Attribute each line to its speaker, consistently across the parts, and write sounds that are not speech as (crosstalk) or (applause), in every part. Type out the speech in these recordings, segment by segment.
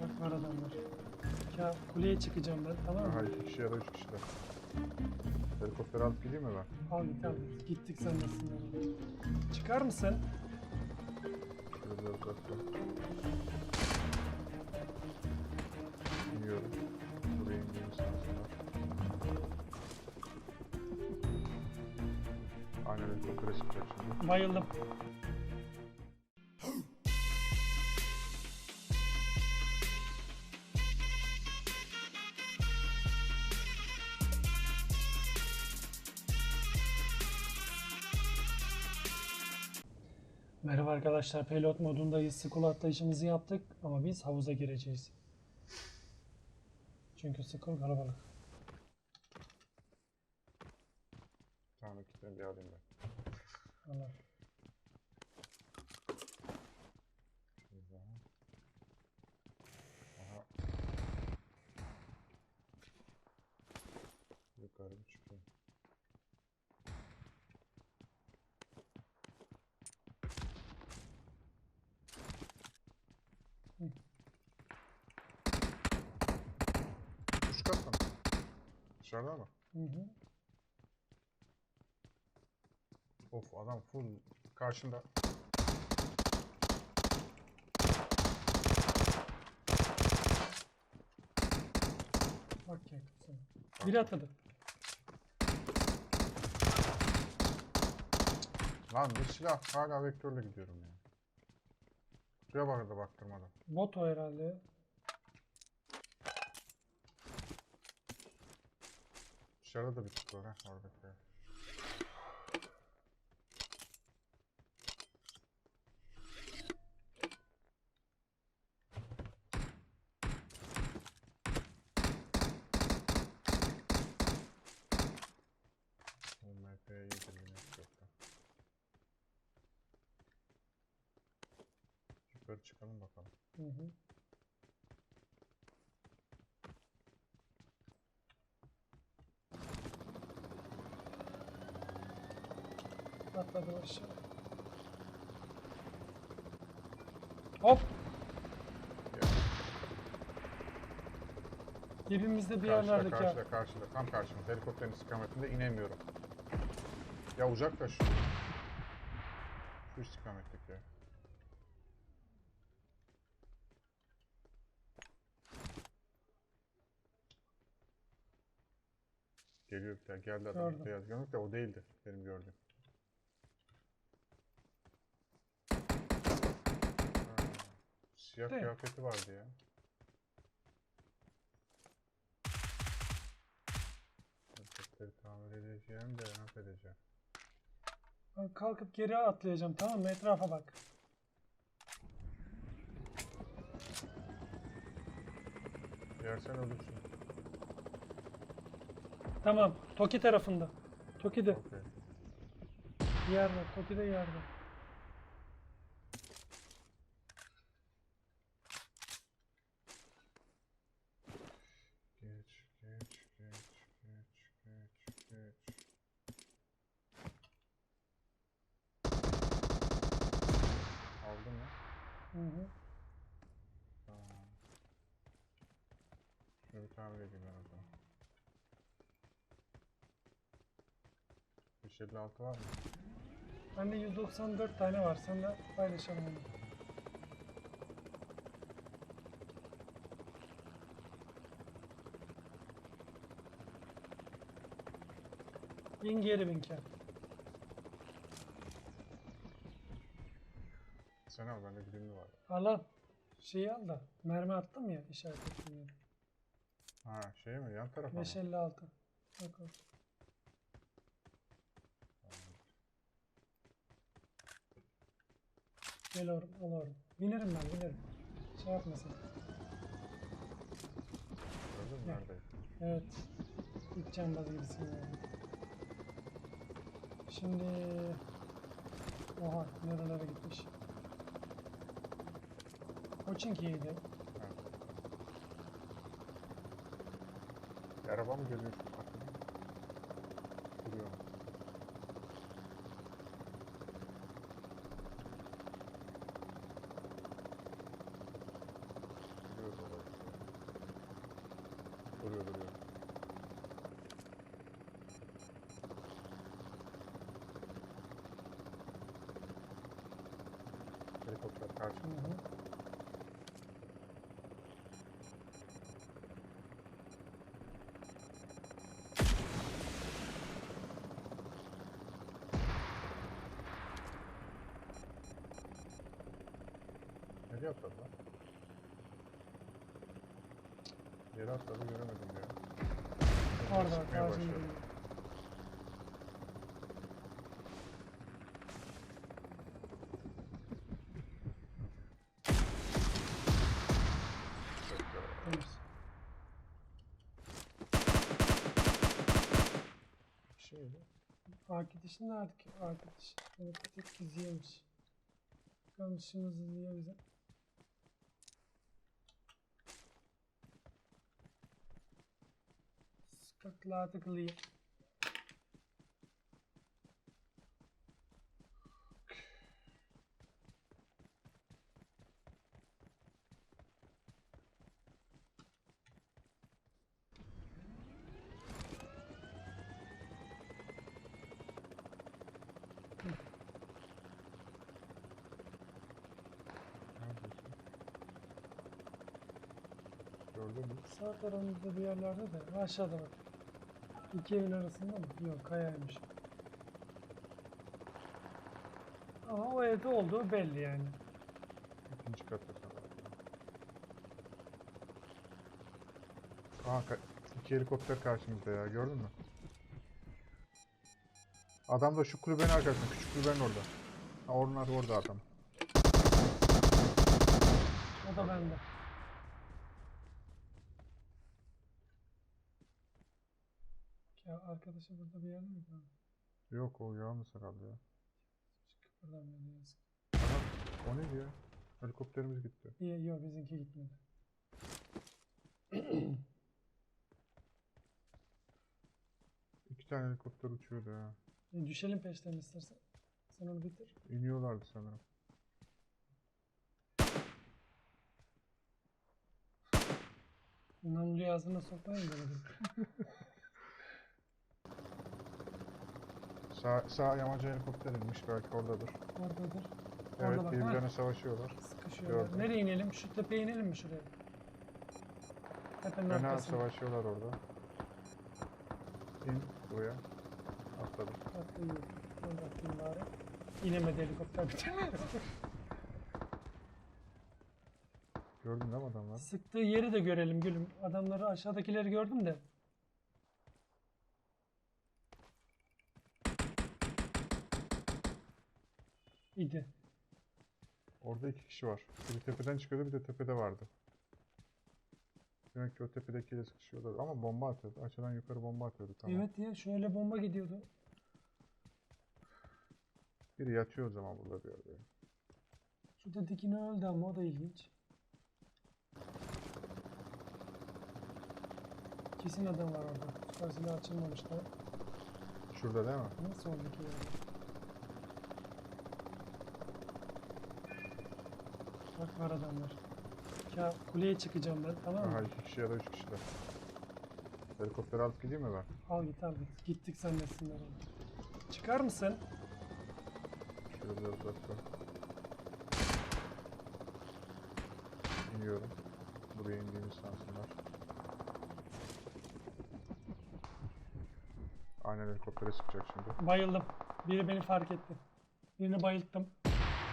Speaker 1: Bak var adamlar. Ya kuleye çıkacağım ben tamam
Speaker 2: Aha
Speaker 1: mı?
Speaker 2: iki kişi ya da üç kişiler. Helikopter alıp gideyim mi ben?
Speaker 1: Al git al git. Gittik sen nasılsın. Çıkar mısın?
Speaker 2: Şöyle biraz uzakta. İniyorum. Buraya indiğim sırasında. Aynen helikoptere çıkacak şimdi.
Speaker 1: Bayıldım. Merhaba arkadaşlar, pilot modundayız. School atlayışımızı yaptık ama biz havuza gireceğiz. Çünkü school kalabalık.
Speaker 2: Tamam ikisini bir alayım ben.
Speaker 1: Allah.
Speaker 2: Şurada. Aha. Yukarı bir çıkayım.
Speaker 1: Hı.
Speaker 2: Üst kat mı? Dışarıda mı?
Speaker 1: Hı hı.
Speaker 2: Of adam full karşında.
Speaker 1: Bak ya kızım. Biri atladı.
Speaker 2: Lan bir silah hala vektörle gidiyorum ya. Şuraya bak da baktırmadan.
Speaker 1: Bot o herhalde.
Speaker 2: Dışarıda da bir tip var ha oradaki. MP'ye iyidir yine yoksa. Yukarı çıkalım bakalım.
Speaker 1: Hı hı. Atladı aşağı. Hop! Dibimizde bir
Speaker 2: Karşıda,
Speaker 1: yerlerdeki
Speaker 2: karşıda, karşıda, tam karşımızda. Helikopterin istikametinde inemiyorum. Ya uzaklaş. Şu istikametteki ya. Geliyor bir tane, geldi adam.
Speaker 1: Gördüm.
Speaker 2: Beyaz gömlek de o değildi benim gördüğüm. Ha, Siyah
Speaker 1: Değil.
Speaker 2: kıyafeti vardı ya. Helikopteri tamir edeceğim de nasıl edeceğim?
Speaker 1: Ben Kalkıp geri atlayacağım tamam mı? Etrafa bak.
Speaker 2: Yersen ölürsün.
Speaker 1: Tamam. Toki tarafında. Toki'de.
Speaker 2: Okey.
Speaker 1: Yerde. Toki'de yerde.
Speaker 2: Geç, geç, geç, geç, geç, geç. Aldın mı?
Speaker 1: Hı hı.
Speaker 2: Tamam. Ben o zaman. 556 var mı?
Speaker 1: Bende 194 tane var. Sen de paylaşalım onu. Bin geri bin.
Speaker 2: Sen al bende güdümlü var.
Speaker 1: Al al. Şeyi al da. Mermi attım ya işaret ettim yere.
Speaker 2: Ha şey mi? Yan tarafa mı?
Speaker 1: 556. Bak o. Gel oğlum, al oğlum. Binerim ben, binerim. Şey yapmasın.
Speaker 2: Gördün mü
Speaker 1: Gel.
Speaker 2: neredeyim?
Speaker 1: Evet. İlk cambaz gibisin yani. Şimdi... Oha, nerelere gitmiş. Koçinki'ydi.
Speaker 2: Bir araba mı geliyor şu arkadan? Duruyor. Duruyor Duruyor duruyor. Helikopter karşı mı?
Speaker 1: Hı hı.
Speaker 2: Nereye atladı lan? Yere atladı göremedim ya.
Speaker 1: Orada
Speaker 2: Sıkmaya
Speaker 1: ağacın
Speaker 2: başladı.
Speaker 1: dibinde. Temiz.
Speaker 2: Şeydi.
Speaker 1: Arkadaşın nerede ki? Arkadaş. Tek izliyormuş. Bakalım dışımız izliyor bize.
Speaker 2: Gördün mü?
Speaker 1: Sağ tarafımızda bir yerlerde de aşağıda bak. İki evin arasında mı? Yok kayaymış. Ama o evde olduğu belli yani.
Speaker 2: İkinci katta sanırım. Aha ka- iki helikopter karşımızda ya gördün mü? Adam da şu kulübenin arkasında, küçük kulübenin orada. Ha onlar orada adam.
Speaker 1: O da bende. Ya arkadaşı burada bir yerde mi? Ha,
Speaker 2: Yok o yalnız herhalde ya.
Speaker 1: Hiç kıpırdamıyor yazık.
Speaker 2: Aha, o neydi ya? Helikopterimiz gitti.
Speaker 1: İyi, yok bizimki gitmedi. (clears throat)
Speaker 2: İki tane helikopter uçuyordu ya.
Speaker 1: E, düşelim peşten istersen. Sen onu bitir.
Speaker 2: İniyorlardı sanırım.
Speaker 1: Namluyu ağzına sokmayın böyle. (laughs)
Speaker 2: Sağ, sağ yamaca helikopter inmiş belki oradadır.
Speaker 1: Oradadır.
Speaker 2: Evet
Speaker 1: Orada bak, ha.
Speaker 2: birbirlerine savaşıyorlar.
Speaker 1: Sıkışıyorlar.
Speaker 2: Gördüm.
Speaker 1: Nereye inelim? Şu tepeye inelim mi şuraya? Tepenin
Speaker 2: Fena
Speaker 1: arkasına.
Speaker 2: savaşıyorlar orada. İn buraya. Atladım.
Speaker 1: Atlayayım. Ben de atlayayım bari. İnemedi helikopter bir (laughs) tane.
Speaker 2: Gördün değil mi adamlar?
Speaker 1: Sıktığı yeri de görelim gülüm. Adamları aşağıdakileri gördüm de. İdi.
Speaker 2: Orada iki kişi var. Biri tepeden çıkıyordu bir de tepede vardı. Demek ki o tepedekiyle sıkışıyorlar. Ama bomba atıyordu. Aşağıdan yukarı bomba atıyordu tamam.
Speaker 1: Evet ya şöyle bomba gidiyordu.
Speaker 2: Biri yatıyor o zaman burada bir yerde.
Speaker 1: Şurada dikini öldü ama o da ilginç. Kesin adam var orada. Süper silah açılmamışlar.
Speaker 2: Şurada değil mi?
Speaker 1: Nasıl oldu ki ya? Bak var adamlar. Ya kuleye çıkacağım ben tamam mı?
Speaker 2: Aha iki kişi ya da üç kişiler. Helikopteri alıp gideyim mi ben?
Speaker 1: Al git al git. Gittik zannetsinler onu. Çıkar mısın?
Speaker 2: Şöyle biraz uzakta. İniyorum. Buraya indiğimi sansınlar. Aynen helikoptere sıkacak şimdi.
Speaker 1: Bayıldım. Biri beni fark etti. Birini bayılttım.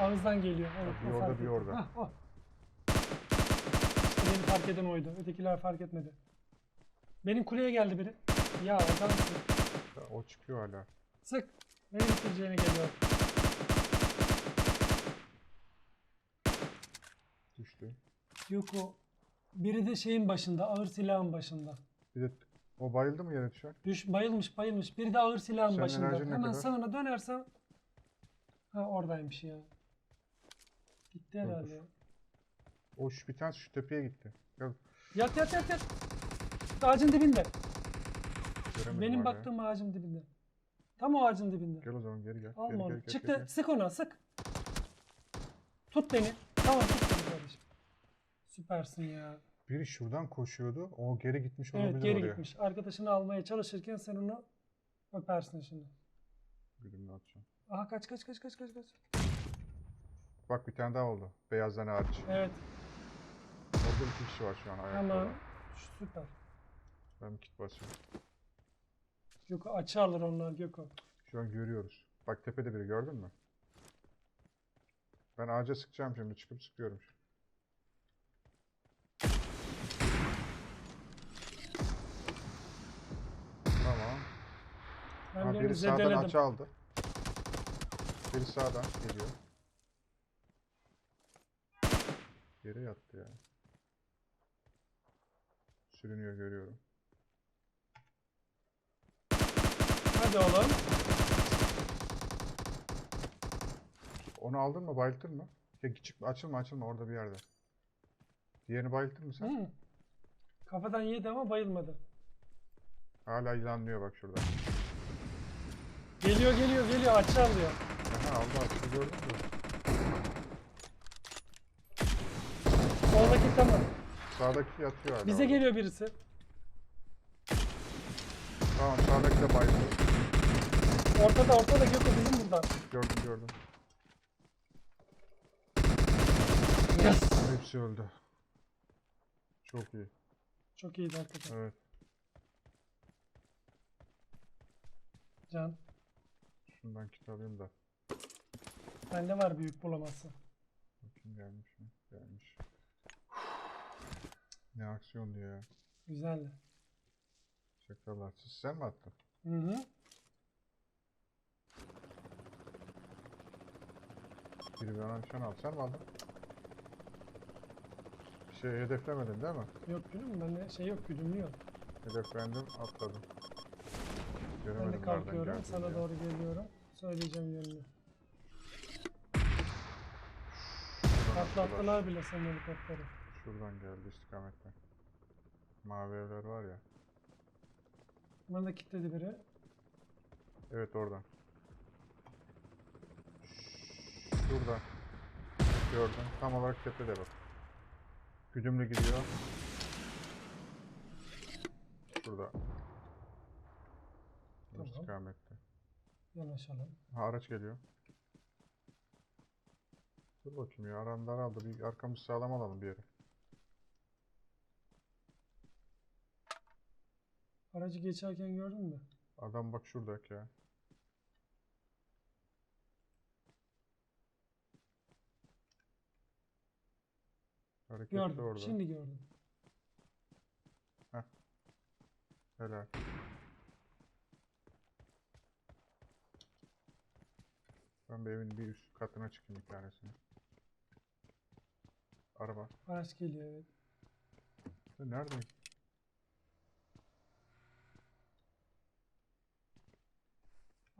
Speaker 1: Ağızdan geliyor. Evet,
Speaker 2: bir orada, bir orada.
Speaker 1: Hah, o. İşte beni fark eden oydu. Ötekiler fark etmedi. Benim kuleye geldi biri. Ya adamsın.
Speaker 2: Ya, O çıkıyor hala.
Speaker 1: Sık. Beni bitireceğine geliyor.
Speaker 2: Düştü.
Speaker 1: Yok o. Biri de şeyin başında. Ağır silahın başında.
Speaker 2: Bir de o bayıldı mı yere düşen?
Speaker 1: Düş, bayılmış bayılmış. Biri de ağır silahın
Speaker 2: Senin
Speaker 1: başında. Hemen
Speaker 2: kadar?
Speaker 1: sağına dönersem. Ha oradaymış ya. Gitti herhalde ya.
Speaker 2: O şu bir tanesi şu tepeye gitti. Gel.
Speaker 1: Yat yat yat yat. Ağacın dibinde.
Speaker 2: Göremedim
Speaker 1: Benim
Speaker 2: hala
Speaker 1: baktığım ağacın dibinde. Tam o ağacın dibinde.
Speaker 2: Gel o zaman geri gel.
Speaker 1: Alma
Speaker 2: geri,
Speaker 1: onu.
Speaker 2: gel,
Speaker 1: Çıktı.
Speaker 2: gel, gel.
Speaker 1: Sık ona sık. Tut beni. Tamam tut beni kardeşim. Süpersin ya.
Speaker 2: Biri şuradan koşuyordu. O geri gitmiş olabilir
Speaker 1: Evet geri
Speaker 2: oraya.
Speaker 1: gitmiş. Arkadaşını almaya çalışırken sen onu öpersin şimdi.
Speaker 2: Gülümle atacağım.
Speaker 1: Aha kaç kaç kaç kaç kaç kaç.
Speaker 2: Bak bir tane daha oldu. Beyazdan hariç.
Speaker 1: Evet.
Speaker 2: Orada iki kişi var şu an ayakta.
Speaker 1: Tamam.
Speaker 2: olan.
Speaker 1: Süper.
Speaker 2: Ben bir kit basıyorum.
Speaker 1: Gökü açı alır onlar Gökü.
Speaker 2: Şu an görüyoruz. Bak tepede biri gördün mü? Ben ağaca sıkacağım şimdi. Çıkıp sıkıyorum. Tamam.
Speaker 1: Ben
Speaker 2: Ha,
Speaker 1: birini
Speaker 2: biri sağdan
Speaker 1: zedeledim.
Speaker 2: açı aldı. Biri sağdan geliyor. Yere yattı ya. Sürünüyor görüyorum.
Speaker 1: Hadi oğlum.
Speaker 2: Onu aldın mı? Bayılttın mı? Ya çık, açılma açılma orada bir yerde. Diğerini bayılttın mı sen?
Speaker 1: Hı. Kafadan yedi ama bayılmadı.
Speaker 2: Hala ilanlıyor bak şurada.
Speaker 1: Geliyor geliyor geliyor açı alıyor.
Speaker 2: Aha aldı açıyı gördün mü?
Speaker 1: Soldaki tamam.
Speaker 2: Sağdaki yatıyor hala.
Speaker 1: Bize geliyor birisi.
Speaker 2: Tamam sağdaki de bayıldı.
Speaker 1: Ortada ortada Gökü bizim burada.
Speaker 2: Gördüm gördüm.
Speaker 1: Yes.
Speaker 2: Hepsi öldü. Çok iyi.
Speaker 1: Çok iyiydi hakikaten.
Speaker 2: Evet.
Speaker 1: Can.
Speaker 2: Şundan kit alayım da.
Speaker 1: Bende var büyük bulamazsın.
Speaker 2: Bakayım gelmiş mi? Gelmiş. Ne aksiyondu ya.
Speaker 1: Güzeldi.
Speaker 2: Çakallar. Siz sen mi attın?
Speaker 1: Hı hı.
Speaker 2: Biri bana nişan aldı. Sen mi aldın? Bir şey hedeflemedin değil mi?
Speaker 1: Yok gülüm bende şey yok güdümlü yok.
Speaker 2: Hedeflendim atladım.
Speaker 1: Ben
Speaker 2: Göremedim
Speaker 1: de
Speaker 2: nereden
Speaker 1: kalkıyorum sana
Speaker 2: ya.
Speaker 1: doğru geliyorum. Söyleyeceğim yönünü.
Speaker 2: Şuradan attılar.
Speaker 1: Patlattılar bile senin helikopteri.
Speaker 2: Şuradan geldi istikametten. Mavi evler var ya.
Speaker 1: Bana da kilitledi biri.
Speaker 2: Evet oradan. Şurada. Gördüm. Tam olarak tepede bak. Güdümlü gidiyor. Şurada.
Speaker 1: Tamam.
Speaker 2: istikamette.
Speaker 1: Yanaşalım.
Speaker 2: Ha, araç geliyor. Dur bakayım ya. Aranlar aldı. Bir arkamızı sağlam alalım bir yere.
Speaker 1: Aracı geçerken gördün mü?
Speaker 2: Adam bak şuradaki ya. Hareketli
Speaker 1: Gördüm.
Speaker 2: orada.
Speaker 1: Şimdi gördüm.
Speaker 2: Helal. Ben bir evin bir üst katına çıkayım bir tanesine. Araba.
Speaker 1: Araç geliyor evet.
Speaker 2: Sen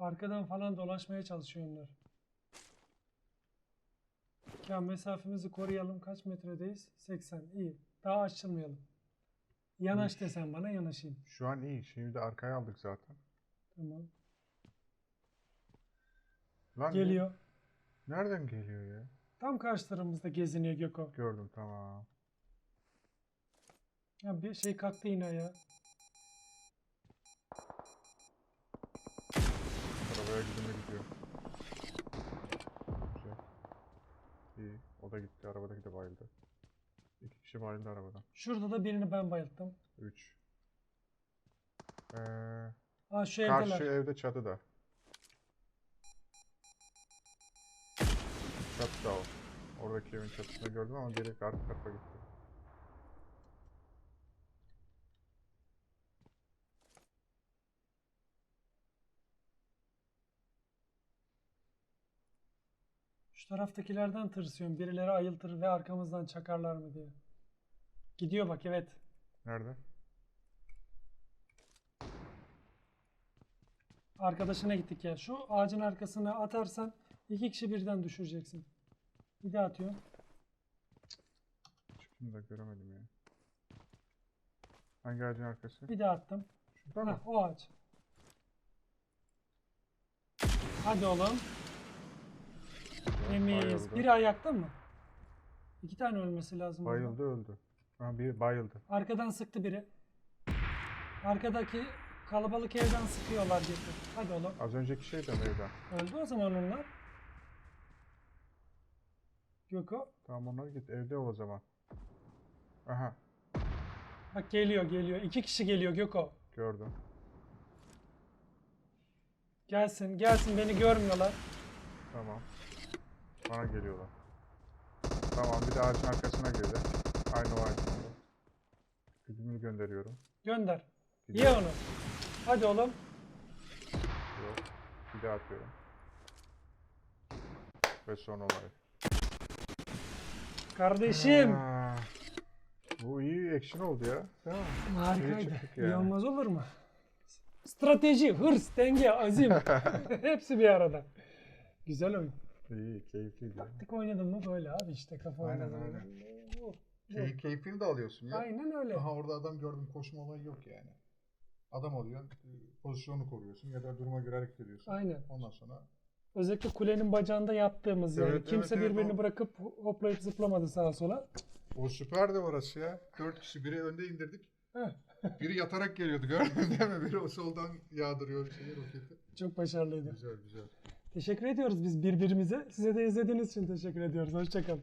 Speaker 1: Arkadan falan dolaşmaya çalışıyor onlar. Ya mesafemizi koruyalım. Kaç metredeyiz? 80. İyi. Daha açılmayalım. Yanaş desen bana yanaşayım.
Speaker 2: Şu an iyi. Şimdi de arkaya aldık zaten.
Speaker 1: Tamam.
Speaker 2: Lan ne-
Speaker 1: Geliyor.
Speaker 2: Nereden geliyor ya?
Speaker 1: Tam karşı tarafımızda geziniyor Göko.
Speaker 2: Gördüm tamam.
Speaker 1: Ya bir şey kalktı yine ya.
Speaker 2: Arabaya gidime gidiyor. Güzel. İyi. O da gitti. Arabadaki de bayıldı. İki kişi bayıldı arabadan.
Speaker 1: Şurada da birini ben bayılttım.
Speaker 2: Üç. Ee,
Speaker 1: Aa şu
Speaker 2: karşı
Speaker 1: evdeler.
Speaker 2: evde çatıda. Çatıda o. Oradaki evin çatısında gördüm ama geri arka tarafa gitti.
Speaker 1: Taraftakilerden tırsıyorum. Birileri ayıltır ve arkamızdan çakarlar mı diye. Gidiyor bak evet.
Speaker 2: Nerede?
Speaker 1: Arkadaşına gittik ya. Şu ağacın arkasına atarsan iki kişi birden düşüreceksin. Bir daha atıyor.
Speaker 2: Çıktım da göremedim ya. Hangi ağacın arkası?
Speaker 1: Bir daha attım.
Speaker 2: Şurada mı?
Speaker 1: O ağaç. Hadi oğlum. Temiz.
Speaker 2: Bayıldı.
Speaker 1: Biri ayakta mı? İki tane ölmesi lazım. orada.
Speaker 2: Bayıldı öldü. Ha bir bayıldı.
Speaker 1: Arkadan sıktı biri. Arkadaki kalabalık evden sıkıyorlar diye. Hadi oğlum.
Speaker 2: Az önceki şey de mi evden?
Speaker 1: Öldü o zaman onlar. Göko.
Speaker 2: Tamam onlar git evde ol o zaman. Aha
Speaker 1: Bak geliyor geliyor. İki kişi geliyor Göko.
Speaker 2: gördüm.
Speaker 1: Gelsin gelsin beni görmüyorlar.
Speaker 2: Tamam. Bana geliyorlar. Tamam bir de ağacın arkasına girdi. Aynı o ağacın orada. Güdümünü gönderiyorum.
Speaker 1: Gönder. Ye
Speaker 2: Gidiyor.
Speaker 1: onu. Hadi oğlum.
Speaker 2: Yok. Bir daha atıyorum. Ve son olay.
Speaker 1: Kardeşim.
Speaker 2: Aa, bu iyi action oldu ya. Mi?
Speaker 1: Harikaydı. İyi
Speaker 2: yani.
Speaker 1: olmaz olur mu? Strateji, hırs, denge, azim. (laughs) Hepsi bir arada. Güzel oyun.
Speaker 2: İyi, keyifliydi.
Speaker 1: Taktik oynadın mı böyle abi işte kafa
Speaker 2: Aynen,
Speaker 1: oynadın.
Speaker 2: aynen. Key, keyfini de alıyorsun ya.
Speaker 1: Aynen öyle.
Speaker 2: Aha orada adam gördüm koşma olayı yok yani. Adam alıyorsun, pozisyonu koruyorsun ya da duruma göre hareket ediyorsun.
Speaker 1: Aynen.
Speaker 2: Ondan sonra
Speaker 1: Özellikle kulenin bacağında yattığımız yani.
Speaker 2: Evet,
Speaker 1: Kimse
Speaker 2: evet, evet,
Speaker 1: birbirini
Speaker 2: o-
Speaker 1: bırakıp hoplayıp zıplamadı sağa sola.
Speaker 2: o süperdi orası ya. Dört kişi biri önde indirdik.
Speaker 1: Heh.
Speaker 2: Biri yatarak geliyordu gördün değil mi? Biri o soldan yağdırıyor şeyi roketi.
Speaker 1: Çok başarılıydı.
Speaker 2: Güzel güzel.
Speaker 1: Teşekkür ediyoruz biz birbirimize. Size de izlediğiniz için teşekkür ediyoruz. Hoşçakalın.